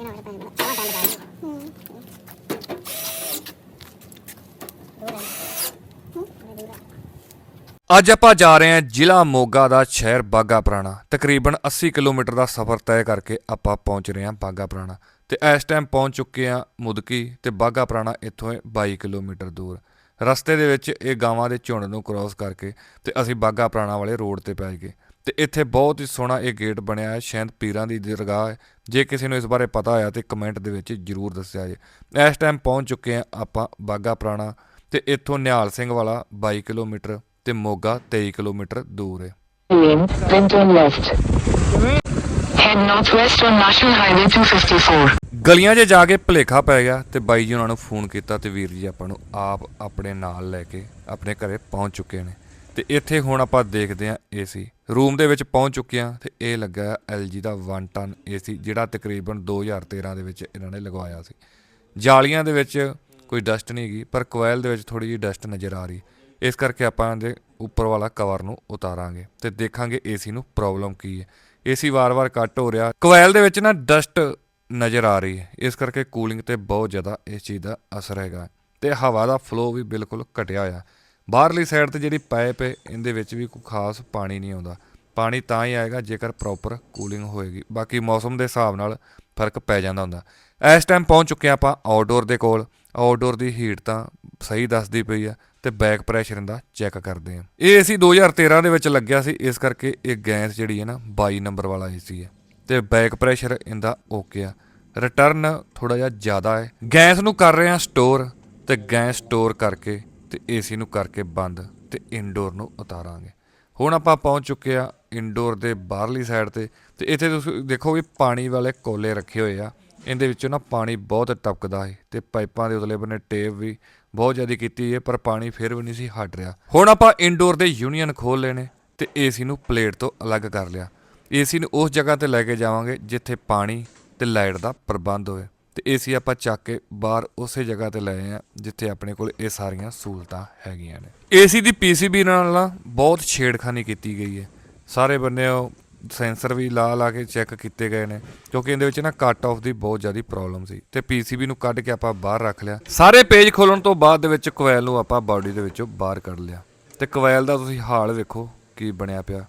ਇਹਨਾਂ ਵਾਲੇ ਪੈਣ ਆਵਾ ਗੱਲ ਅੱਜ ਆਪਾਂ ਜਾ ਰਹੇ ਹਾਂ ਜ਼ਿਲ੍ਹਾ ਮੋਗਾ ਦਾ ਸ਼ਹਿਰ ਬਾਗਾ ਪੁਰਾਣਾ। ਤਕਰੀਬਨ 80 ਕਿਲੋਮੀਟਰ ਦਾ ਸਫ਼ਰ ਤੈਅ ਕਰਕੇ ਆਪਾਂ ਪਹੁੰਚ ਰਹੇ ਹਾਂ ਬਾਗਾ ਪੁਰਾਣਾ। ਤੇ ਇਸ ਟਾਈਮ ਪਹੁੰਚ ਚੁੱਕੇ ਹਾਂ ਮੁਦਕੀ ਤੇ ਬਾਗਾ ਪੁਰਾਣਾ ਇੱਥੋਂ ਹੈ 22 ਕਿਲੋਮੀਟਰ ਦੂਰ। ਰਸਤੇ ਦੇ ਵਿੱਚ ਇਹ ਗਾਵਾਂ ਦੇ ਝੁੰਡ ਨੂੰ ਕ੍ਰਾਸ ਕਰਕੇ ਤੇ ਅਸੀਂ ਬਾਗਾ ਪੁਰਾਣਾ ਵਾਲੇ ਰੋਡ ਤੇ ਪੈ ਗਏ। ਤੇ ਇੱਥੇ ਬਹੁਤ ਹੀ ਸੋਹਣਾ ਇਹ ਗੇਟ ਬਣਿਆ ਹੈ, ਸ਼ਾਇਦ ਪੀਰਾਂ ਦੀ ਦਰਗਾਹ ਹੈ ਜੇ ਕਿਸੇ ਨੂੰ ਇਸ ਬਾਰੇ ਪਤਾ ਹੋਇਆ ਤੇ ਕਮੈਂਟ ਦੇ ਵਿੱਚ ਜਰੂਰ ਦੱਸਿਆ ਜੇ ਇਸ ਟਾਈਮ ਪਹੁੰਚ ਚੁੱਕੇ ਹਾਂ ਆਪਾਂ ਬਾਗਾ ਪੁਰਾਣਾ ਤੇ ਇੱਥੋਂ ਨਿਹਾਲ ਸਿੰਘ ਵਾਲਾ 22 ਕਿਲੋਮੀਟਰ ਤੇ ਮੋਗਾ 23 ਕਿਲੋਮੀਟਰ ਦੂਰ ਹੈ then turn left. Head northwest on National Highway 254. ਗਲੀਆਂ 'ਚ ਜਾ ਕੇ ਭਲੇਖਾ ਪੈ ਗਿਆ ਤੇ ਬਾਈ ਜੀ ਉਹਨਾਂ ਨੂੰ ਫੋਨ ਕੀਤਾ ਤੇ ਵੀਰ ਜੀ ਆਪਾਂ ਨੂੰ ਆਪ ਆਪਣੇ ਨਾਲ ਲੈ ਕੇ ਆਪਣੇ ਘਰੇ ਪਹੁੰਚ ਚੁੱਕੇ ਨੇ ਤੇ ਇੱਥੇ ਹੁਣ ਆਪਾਂ ਦੇਖਦੇ ਹਾਂ ਏਸੀ ਰੂਮ ਦੇ ਵਿੱਚ ਪਹੁੰਚ ਚੁੱਕੇ ਹਾਂ ਤੇ ਇਹ ਲੱਗਾ ਹੈ LG ਦਾ 1 ਟਨ ਏਸੀ ਜਿਹੜਾ ਤਕਰੀਬਨ 2013 ਦੇ ਵਿੱਚ ਇਹਨਾਂ ਨੇ ਲਗਵਾਇਆ ਸੀ। ਜਾਲੀਆਂ ਦੇ ਵਿੱਚ ਕੋਈ ਡਸਟ ਨਹੀਂ ਹੈਗੀ, ਪਰ ਕੋਇਲ ਦੇ ਵਿੱਚ ਥੋੜੀ ਜਿਹੀ ਡਸਟ ਨਜ਼ਰ ਆ ਰਹੀ। ਇਸ ਕਰਕੇ ਆਪਾਂ ਦੇ ਉੱਪਰ ਵਾਲਾ ਕਵਰ ਨੂੰ ਉਤਾਰਾਂਗੇ ਤੇ ਦੇਖਾਂਗੇ ਏਸੀ ਨੂੰ ਪ੍ਰੋਬਲਮ ਕੀ ਹੈ। ਏਸੀ ਵਾਰ-ਵਾਰ ਕੱਟ ਹੋ ਰਿਹਾ। ਕੋਇਲ ਦੇ ਵਿੱਚ ਨਾ ਡਸਟ ਨਜ਼ਰ ਆ ਰਹੀ ਹੈ। ਇਸ ਕਰਕੇ ਕੂਲਿੰਗ ਤੇ ਬਹੁਤ ਜ਼ਿਆਦਾ ਇਸ ਚੀਜ਼ ਦਾ ਅਸਰ ਹੈਗਾ। ਤੇ ਹਵਾ ਦਾ ਫਲੋ ਵੀ ਬਿਲਕੁਲ ਘਟਿਆ ਹੋਇਆ। ਬਾਹਰਲੀ ਸਾਈਡ ਤੇ ਜਿਹੜੀ ਪਾਈਪ ਹੈ, ਇਹਦੇ ਵਿੱਚ ਵੀ ਕੋਈ ਖਾਸ ਪਾਣੀ ਨਹੀਂ ਆਉਂਦਾ। ਪਾਣੀ ਤਾਂ ਹੀ ਆਏਗਾ ਜੇਕਰ ਪ੍ਰੋਪਰ ਕੂਲਿੰਗ ਹੋਏਗੀ। ਬਾਕੀ ਮੌਸਮ ਦੇ ਹਿਸਾਬ ਨਾਲ ਫ਼ਰਕ ਪੈ ਜਾਂਦਾ ਹੁੰਦਾ। ਇਸ ਟਾਈਮ ਪਹੁੰਚ ਚੁੱਕੇ ਹਾਂ ਆਪਾਂ ਆਊਟਡੋਰ ਦੇ ਕੋਲ। ਆਊਟਡੋਰ ਦੀ ਹੀਟ ਤਾਂ ਸਹੀ ਦੱਸਦੀ ਪਈ ਆ ਤੇ ਬੈਕ ਪ੍ਰੈਸ਼ਰ ਇਹਦਾ ਚੈੱਕ ਕਰਦੇ ਆ ਇਹ ਅਸੀਂ 2013 ਦੇ ਵਿੱਚ ਲੱਗਿਆ ਸੀ। ਇਸ ਕਰਕੇ ਇਹ ਗੈਸ ਜਿਹੜੀ ਹੈ ਨਾ 22 ਨੰਬਰ ਵਾਲਾ ਏਸੀ ਹੈ। ਤੇ ਬੈਕ ਪ੍ਰੈਸ਼ਰ ਇਹਦਾ ਓਕੇ ਆ। ਰਿਟਰਨ ਥੋੜਾ ਜਿਹਾ ਜ਼ਿਆਦਾ ਹੈ। ਗੈਸ ਨੂੰ ਕਰ ਰਹੇ ਆ ਸਟੋਰ ਤੇ ਗੈਸ ਸਟੋਰ ਕਰਕੇ ਤੇ ਏਸੀ ਨੂੰ ਕਰਕੇ ਬੰਦ ਤੇ ਇਨਡੋਰ ਨੂੰ ਉਤਾਰਾਂਗੇ। ਹੁਣ ਆਪਾਂ ਪਹੁੰਚ ਚੁੱਕੇ ਆ ਇਨਡੋਰ ਦੇ ਬਾਹਰਲੀ ਸਾਈਡ ਤੇ ਤੇ ਇੱਥੇ ਤੁਸੀਂ ਦੇਖੋ ਵੀ ਪਾਣੀ ਵਾਲੇ ਕੋਲੇ ਰੱਖੇ ਹੋਏ ਆ। ਇਹਦੇ ਵਿੱਚੋਂ ਨਾ ਪਾਣੀ ਬਹੁਤ ਟਪਕਦਾ ਹੈ ਤੇ ਪਾਈਪਾਂ ਦੇ ਉਤਲੇ ਬੰਨੇ ਟੇਪ ਵੀ ਬਹੁਤ ਜ਼ਿਆਦਾ ਕੀਤੀ ਹੈ ਪਰ ਪਾਣੀ ਫਿਰ ਵੀ ਨਹੀਂ ਸੀ ਹਟ ਰਿਹਾ। ਹੁਣ ਆਪਾਂ ਇਨਡੋਰ ਦੇ ਯੂਨੀਅਨ ਖੋਲ ਲਏ ਨੇ ਤੇ ਏਸੀ ਨੂੰ ਪਲੇਟ ਤੋਂ ਅਲੱਗ ਕਰ ਲਿਆ। ਏਸੀ ਨੂੰ ਉਸ ਜਗ੍ਹਾ ਤੇ ਲੈ ਕੇ ਜਾਵਾਂਗੇ ਜਿੱਥੇ ਪਾਣੀ ਤੇ ਲਾਈਟ ਦਾ ਪ੍ਰਬੰਧ ਹੋਵੇ। ਤੇ ਏਸੀ ਆਪਾਂ ਚੱਕ ਕੇ ਬਾਹਰ ਉਸੇ ਜਗ੍ਹਾ ਤੇ ਲਏ ਆ, ਜਿੱਥੇ ਆਪਣੇ ਕੋਲ ਇਹ ਸਾਰੀਆਂ ਸਹੂਲਤਾਂ ਹੈਗੀਆਂ ਨੇ। ਏਸੀ ਦੀ ਪੀਸੀਬੀ ਨਾਲ ਨਾ ਬਹੁਤ ਛੇੜਖਾਨੀ ਕੀਤੀ ਗਈ ਹੈ। ਸਾਰੇ ਬੰਨੇ ਉਹ ਸੈਂਸਰ ਵੀ ਲਾ ਲਾ ਕੇ ਚੈੱਕ ਕੀਤੇ ਗਏ ਨੇ, ਕਿਉਂਕਿ ਇਹਦੇ ਵਿੱਚ ਨਾ ਕੱਟ ਆਫ ਦੀ ਬਹੁਤ ਜ਼ਿਆਦਾ ਪ੍ਰੋਬਲਮ ਸੀ। ਤੇ ਪੀਸੀਬੀ ਨੂੰ ਕੱਢ ਕੇ ਆਪਾਂ ਬਾਹਰ ਰੱਖ ਲਿਆ। ਸਾਰੇ ਪੇਜ ਖੋਲਣ ਤੋਂ ਬਾਅਦ ਦੇ ਵਿੱਚ ਕੋਇਲ ਨੂੰ ਆਪਾਂ ਬਾਡੀ ਦੇ ਵਿੱਚੋਂ ਬਾਹਰ ਕੱਢ ਲਿਆ। ਤੇ ਕੋਇਲ ਦਾ ਤੁਸੀਂ ਹਾਲ ਵੇਖੋ ਕੀ ਬਣਿਆ ਪਿਆ।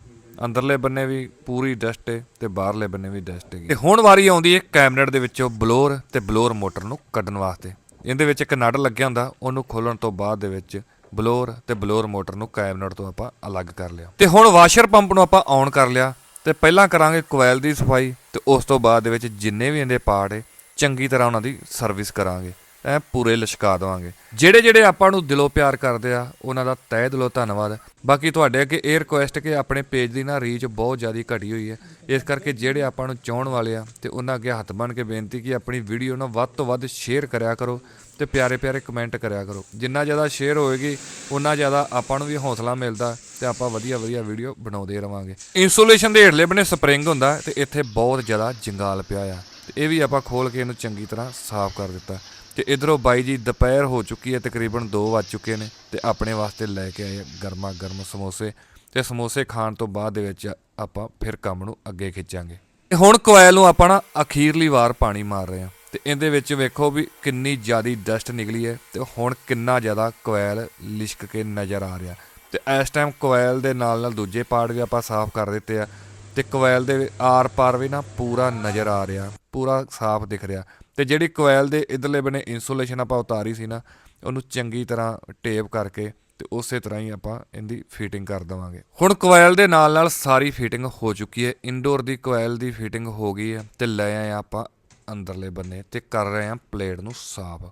ਅੰਦਰਲੇ ਬੰਨੇ ਵੀ ਪੂਰੀ ਡਸਟ ਹੈ ਤੇ ਬਾਹਰਲੇ ਬੰਨੇ ਵੀ ਡਸਟ ਹੈਗੀ। ਤੇ ਹੁਣ ਵਾਰੀ ਆਉਂਦੀ ਹੈ ਕੈਬਨਿਟ ਦੇ ਵਿੱਚੋਂ ਬਲੋਰ ਤੇ ਬਲੋਰ ਮੋਟਰ ਨੂੰ ਕੱਢਣ ਵਾਸਤੇ। ਇਹਦੇ ਵਿੱਚ ਇੱਕ ਨਟ ਲੱਗਿਆ ਹੁੰਦਾ, ਉਹਨੂੰ ਖੋਲਣ ਤੋਂ ਬਾਅਦ ਦੇ ਵਿੱਚ ਬਲੋਰ ਤੇ ਬਲੋਰ ਮੋਟਰ ਨੂੰ ਕੈਬਨਿਟ ਤੋਂ ਆਪਾਂ ਅਲੱਗ ਕਰ ਲਿਆ। ਤੇ ਹੁਣ ਵਾਸ਼ਰ ਪੰਪ ਨੂੰ ਆਪਾਂ ਔਨ ਕਰ ਲਿਆ ਤੇ ਪਹਿਲਾਂ ਕਰਾਂਗੇ ਕੋਇਲ ਦੀ ਸਫ਼ਾਈ ਤੇ ਉਸ ਤੋਂ ਬਾਅਦ ਦੇ ਵਿੱਚ ਜਿੰਨੇ ਵੀ ਇਹਦੇ ਪਾਰਟ ਹੈ ਚੰਗੀ ਤਰ੍ਹਾਂ ਉਹਨਾਂ ਦੀ ਸਰਵਿਸ ਕਰਾਂਗੇ। ਐ ਪੂਰੇ ਲਸ਼ਕਾ ਦੇਵਾਂਗੇ। ਜਿਹੜੇ ਜਿਹੜੇ ਆਪਾਂ ਨੂੰ ਦਿਲੋਂ ਪਿਆਰ ਕਰਦੇ ਆ, ਉਹਨਾਂ ਦਾ ਤਹਿ ਦਿਲੋਂ ਧੰਨਵਾਦ। ਬਾਕੀ ਤੁਹਾਡੇ ਅੱਗੇ ਇਹ ਰਿਕੁਐਸਟ ਕਿ ਆਪਣੇ ਪੇਜ ਦੀ ਨਾ ਰੀਚ ਬਹੁਤ ਜ਼ਿਆਦਾ ਘਟੀ ਹੋਈ ਹੈ। ਇਸ ਕਰਕੇ ਜਿਹੜੇ ਆਪਾਂ ਨੂੰ ਚਾਹਣ ਵਾਲੇ ਆ ਤੇ ਉਹਨਾਂ ਅੱਗੇ ਹੱਥ ਬਣ ਕੇ ਬੇਨਤੀ ਕਿ ਆਪਣੀ ਵੀਡੀਓ ਨੂੰ ਵੱਧ ਤੋਂ ਵੱਧ ਸ਼ੇਅਰ ਕਰਿਆ ਕਰੋ ਤੇ ਪਿਆਰੇ ਪਿਆਰੇ ਕਮੈਂਟ ਕਰਿਆ ਕਰੋ। ਜਿੰਨਾ ਜ਼ਿਆਦਾ ਸ਼ੇਅਰ ਹੋਏਗੀ ਉਨਾ ਜ਼ਿਆਦਾ ਆਪਾਂ ਨੂੰ ਵੀ ਹੌਸਲਾ ਮਿਲਦਾ ਤੇ ਆਪਾਂ ਵਧੀਆ ਵਧੀਆ ਵੀਡੀਓ ਬਣਾਉਂਦੇ ਰਵਾਂਗੇ। ਇਨਸੂਲੇਸ਼ਨ ਦੇ ਹੇਠਲੇ ਬਣੇ ਸਪਰਿੰਗ ਹੁੰਦਾ ਤੇ ਇੱਥੇ ਬਹੁਤ ਜ਼ਿਆਦਾ ਜੰਗਾਲ ਪਿਆ ਆ। ਇਹ ਵੀ ਆਪਾਂ ਖੋਲ ਕੇ ਇਹਨੂੰ ਚੰਗੀ ਤਰ੍ਹਾਂ ਸਾਫ਼ ਕਰ ਦਿੱਤਾ। ਤੇ ਇਧਰੋਂ ਬਾਈ ਜੀ ਦੁਪਹਿਰ ਹੋ ਚੁੱਕੀ ਹੈ, ਤਕਰੀਬਨ 2 ਵੱਜ ਚੁੱਕੇ ਨੇ ਤੇ ਆਪਣੇ ਵਾਸਤੇ ਲੈ ਕੇ ਆਏ ਗਰਮਾ ਗਰਮ ਸਮੋਸੇ। ਤੇ ਸਮੋਸੇ ਖਾਣ ਤੋਂ ਬਾਅਦ ਦੇ ਵਿੱਚ ਆਪਾਂ ਫਿਰ ਕੰਮ ਨੂੰ ਅੱਗੇ ਖਿੱਚਾਂਗੇ। ਹੁਣ ਕੋਇਲ ਨੂੰ ਆਪਾਂ ਨਾ ਅਖੀਰਲੀ ਵਾਰ ਪਾਣੀ ਮਾਰ ਰਹੇ ਹਾਂ। ਤੇ ਇਹਦੇ ਵਿੱਚ ਵੇਖੋ ਵੀ ਕਿੰਨੀ ਜ਼ਿਆਦੀ ਡਸਟ ਨਿਕਲੀ ਹੈ ਤੇ ਹੁਣ ਕਿੰਨਾ ਜ਼ਿਆਦਾ ਕੋਇਲ ਲਿਸ਼ਕ ਕੇ ਨਜ਼ਰ ਆ ਰਿਹਾ। ਤੇ ਇਸ ਟਾਈਮ ਕੋਇਲ ਦੇ ਨਾਲ ਨਾਲ ਦੂਜੇ ਪਾਰਟ ਵੀ ਆਪਾਂ ਸਾਫ਼ ਕਰ ਦਿੱਤੇ ਆ। ਤੇ ਕੋਇਲ ਦੇ ਆਰ ਪਾਰ ਵੀ ਨਾ ਪੂਰਾ ਨਜ਼ਰ ਆ ਰਿਹਾ, ਪੂਰਾ ਸਾਫ਼ ਦਿਖ ਰਿਹਾ। ਤੇ ਜਿਹੜੀ ਕੋਇਲ ਦੇ ਇਧਰਲੇ ਬਨੇ ਇਨਸੂਲੇਸ਼ਨ ਆਪਾਂ ਉਤਾਰੀ ਸੀ ਨਾ, ਉਹਨੂੰ ਚੰਗੀ ਤਰ੍ਹਾਂ ਟੇਪ ਕਰਕੇ ਤੇ ਉਸੇ ਤਰ੍ਹਾਂ ਹੀ ਆਪਾਂ ਇਹਦੀ ਫਿਟਿੰਗ ਕਰ ਦਵਾਂਗੇ। ਹੁਣ ਕੋਇਲ ਦੇ ਨਾਲ ਨਾਲ ਸਾਰੀ ਫਿਟਿੰਗ ਹੋ ਚੁੱਕੀ ਹੈ। ਇਨਡੋਰ ਦੀ ਕੋਇਲ ਦੀ ਫਿਟਿੰਗ ਹੋ ਗਈ ਹੈ ਤੇ ਲੈ ਆਏ ਆਪਾਂ ਅੰਦਰਲੇ ਬੰਨੇ ਤੇ ਕਰ ਰਹੇ ਹਾਂ ਪਲੇਟ ਨੂੰ ਸਾਫ਼।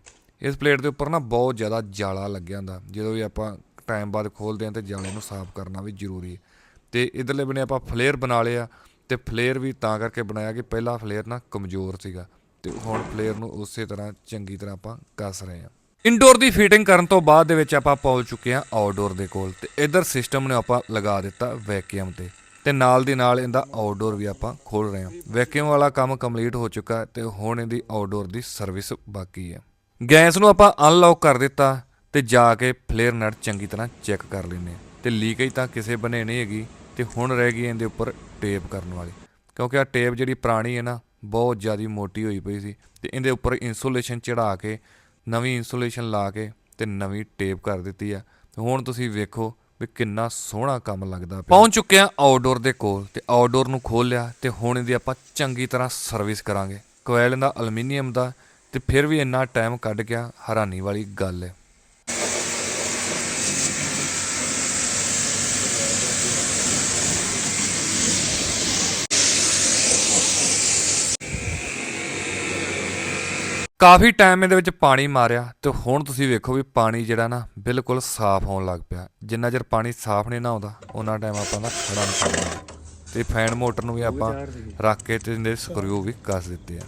ਇਸ ਪਲੇਟ ਦੇ ਉੱਪਰ ਨਾ ਬਹੁਤ ਜ਼ਿਆਦਾ ਜਾਲਾ ਲੱਗਿਆ ਹੁੰਦਾ। ਜਦੋਂ ਵੀ ਆਪਾਂ ਟਾਈਮ ਬਾਅਦ ਖੋਲਦੇ ਹਾਂ ਤੇ ਜਾਲੇ ਨੂੰ ਸਾਫ਼ ਕਰਨਾ ਵੀ ਜ਼ਰੂਰੀ ਹੈ। ਤੇ ਇਧਰਲੇ ਬੰਨੇ ਆਪਾਂ ਫਲੇਅਰ ਬਣਾ ਲਿਆ ਤੇ ਫਲੇਅਰ ਵੀ ਤਾਂ ਕਰਕੇ ਬਣਾਇਆ ਕਿ ਪਹਿਲਾ ਫਲੇਅਰ ਨਾ ਕਮਜ਼ੋਰ ਸੀਗਾ, ਤੇ ਹੁਣ ਫਲੇਅਰ ਨੂੰ ਉਸੇ ਤਰ੍ਹਾਂ, ਚੰਗੀ ਤਰ੍ਹਾਂ ਆਪਾਂ ਕੱਸ ਰਹੇ ਹਾਂ ਇਨਡੋਰ ਦੀ ਫਿਟਿੰਗ ਕਰਨ ਤੋਂ ਬਾਅਦ ਦੇ ਵਿੱਚ ਆਪਾਂ ਪਹੁੰਚ ਚੁੱਕੇ ਹਾਂ ਆਊਟਡੋਰ ਦੇ ਕੋਲ, ਤੇ ਇਧਰ ਸਿਸਟਮ ਨੇ ਆਪਾਂ ਲਗਾ ਦਿੱਤਾ ਵੈਕਿਊਮ ਤੇ ਤੇ ਨਾਲ ਦੀ ਨਾਲ ਇਹਦਾ ਆਊਟਡੋਰ ਵੀ ਆਪਾਂ ਖੋਲ ਰਹੇ ਹਾਂ ਵੈਕਿਊਮ ਵਾਲਾ ਕੰਮ ਕੰਪਲੀਟ ਹੋ ਚੁੱਕਾ ਹੈ, ਤੇ ਹੁਣ ਇਹਦੀ ਆਊਟਡੋਰ ਦੀ ਸਰਵਿਸ ਬਾਕੀ ਹੈ। ਗੈਸ ਨੂੰ ਆਪਾਂ ਅਨਲੌਕ ਕਰ ਦਿੱਤਾ, ਤੇ ਜਾ ਕੇ ਫਲੇਅਰ ਨਟ ਚੰਗੀ ਤਰ੍ਹਾਂ ਚੈੱਕ ਕਰ ਲੈਨੇ ਤੇ ਲੀਕੇਜ ਤਾਂ ਕਿਸੇ ਬਨੇ ਨਹੀਂ ਹੈਗੀ। ਤੇ ਹੁਣ ਰਹਿ ਗਈ ਇਹਦੇ ਉੱਪਰ ਟੇਪ ਕਰਨ ਵਾਲੀ। ਕਿਉਂਕਿ ਆ ਟੇਪ ਜਿਹੜੀ ਪੁਰਾਣੀ ਹੈ ਨਾ, ਬਹੁਤ ਜ਼ਿਆਦਾ ਮੋਟੀ ਹੋਈ ਪਈ ਸੀ ਤੇ ਇਹਦੇ ਉੱਪਰ ਇਨਸੂਲੇਸ਼ਨ ਚੜਾ ਕੇ, ਨਵੀਂ ਇਨਸੂਲੇਸ਼ਨ ਲਾ ਕੇ ਤੇ ਨਵੀਂ ਟੇਪ ਕਰ ਦਿੱਤੀ ਆ। ਤੇ ਹੁਣ ਤੁਸੀਂ ਵੇਖੋ ਵੀ ਕਿੰਨਾ ਸੋਹਣਾ ਕੰਮ ਲੱਗਦਾ ਪਿਆ। ਪਹੁੰਚ ਚੁੱਕੇ ਆ ਆਊਟਡੋਰ ਦੇ ਕੋਲ ਤੇ ਆਊਟਡੋਰ ਨੂੰ ਖੋਲ ਲਿਆ ਤੇ ਹੁਣ ਇਹਦੀ ਆਪਾਂ ਚੰਗੀ ਤਰ੍ਹਾਂ ਸਰਵਿਸ ਕਰਾਂਗੇ। ਕੋਇਲ ਦਾ ਐਲੂਮੀਨੀਅਮ ਦਾ ਤੇ ਫਿਰ ਵੀ ਇੰਨਾ ਟਾਈਮ ਕੱਢ ਗਿਆ ਹੈਰਾਨੀ ਵਾਲੀ ਗੱਲ ਹੈ। ਕਾਫੀ ਟਾਈਮ ਇਹਦੇ ਵਿੱਚ ਪਾਣੀ ਮਾਰਿਆ ਤੇ ਹੁਣ ਤੁਸੀਂ ਵੇਖੋ ਵੀ ਪਾਣੀ ਜਿਹੜਾ ਨਾ ਬਿਲਕੁਲ ਸਾਫ਼ ਹੋਣ ਲੱਗ ਪਿਆ। ਜਿੰਨਾ ਚਿਰ ਪਾਣੀ ਸਾਫ਼ ਨਹੀਂ ਨਾ ਆਉਂਦਾ, ਉਹਨਾਂ ਟਾਈਮ ਆਪਾਂ ਨਾ ਖੜਾ ਨਹੀਂ ਕਰਨਾ ਤੇ ਫੈਨ ਮੋਟਰ ਨੂੰ ਵੀ ਆਪਾਂ ਰੱਖ ਕੇ ਤੇ ਇਹਦੇ ਸਕਰੂ ਵੀ ਕੱਸ ਦਿੱਤੇ ਆ।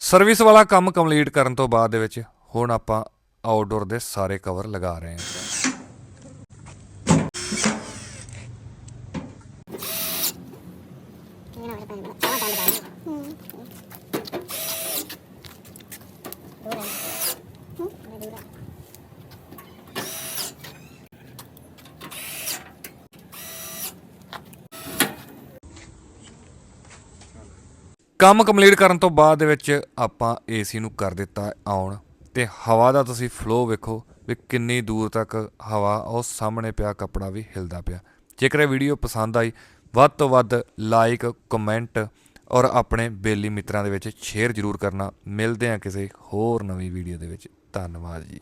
ਸਰਵਿਸ ਵਾਲਾ ਕੰਮ ਕੰਪਲੀਟ ਕਰਨ ਤੋਂ ਬਾਅਦ ਦੇ ਵਿੱਚ ਹੁਣ ਆਪਾਂ ਆਊਟਡੋਰ ਦੇ ਸਾਰੇ ਕਵਰ ਲਗਾ ਰਹੇ ਹਾਂ। ਕੰਮ ਕੰਪਲੀਟ ਕਰਨ ਤੋਂ ਬਾਅਦ ਦੇ ਵਿੱਚ ਆਪਾਂ ਏਸੀ ਨੂੰ ਕਰ ਦਿੱਤਾ ਆਉਣ ਤੇ ਹਵਾ ਦਾ ਤੁਸੀਂ ਫਲੋ ਵੇਖੋ ਵੀ ਕਿੰਨੀ ਦੂਰ ਤੱਕ ਹਵਾ, ਉਹ ਸਾਹਮਣੇ ਪਿਆ, ਕੱਪੜਾ ਵੀ ਹਿਲਦਾ ਪਿਆ। ਜੇਕਰ ਇਹ ਵੀਡੀਓ ਪਸੰਦ ਆਈ, ਵੱਧ ਤੋਂ ਵੱਧ ਲਾਈਕ ਕਮੈਂਟ ਔਰ ਆਪਣੇ ਬੇਲੀ ਮਿੱਤਰਾਂ ਦੇ ਵਿੱਚ ਸ਼ੇਅਰ ਜ਼ਰੂਰ ਕਰਨਾ। ਮਿਲਦੇ ਹਾਂ ਕਿਸੇ ਹੋਰ ਨਵੀਂ ਵੀਡੀਓ ਦੇ ਵਿੱਚ। ਧੰਨਵਾਦ ਜੀ।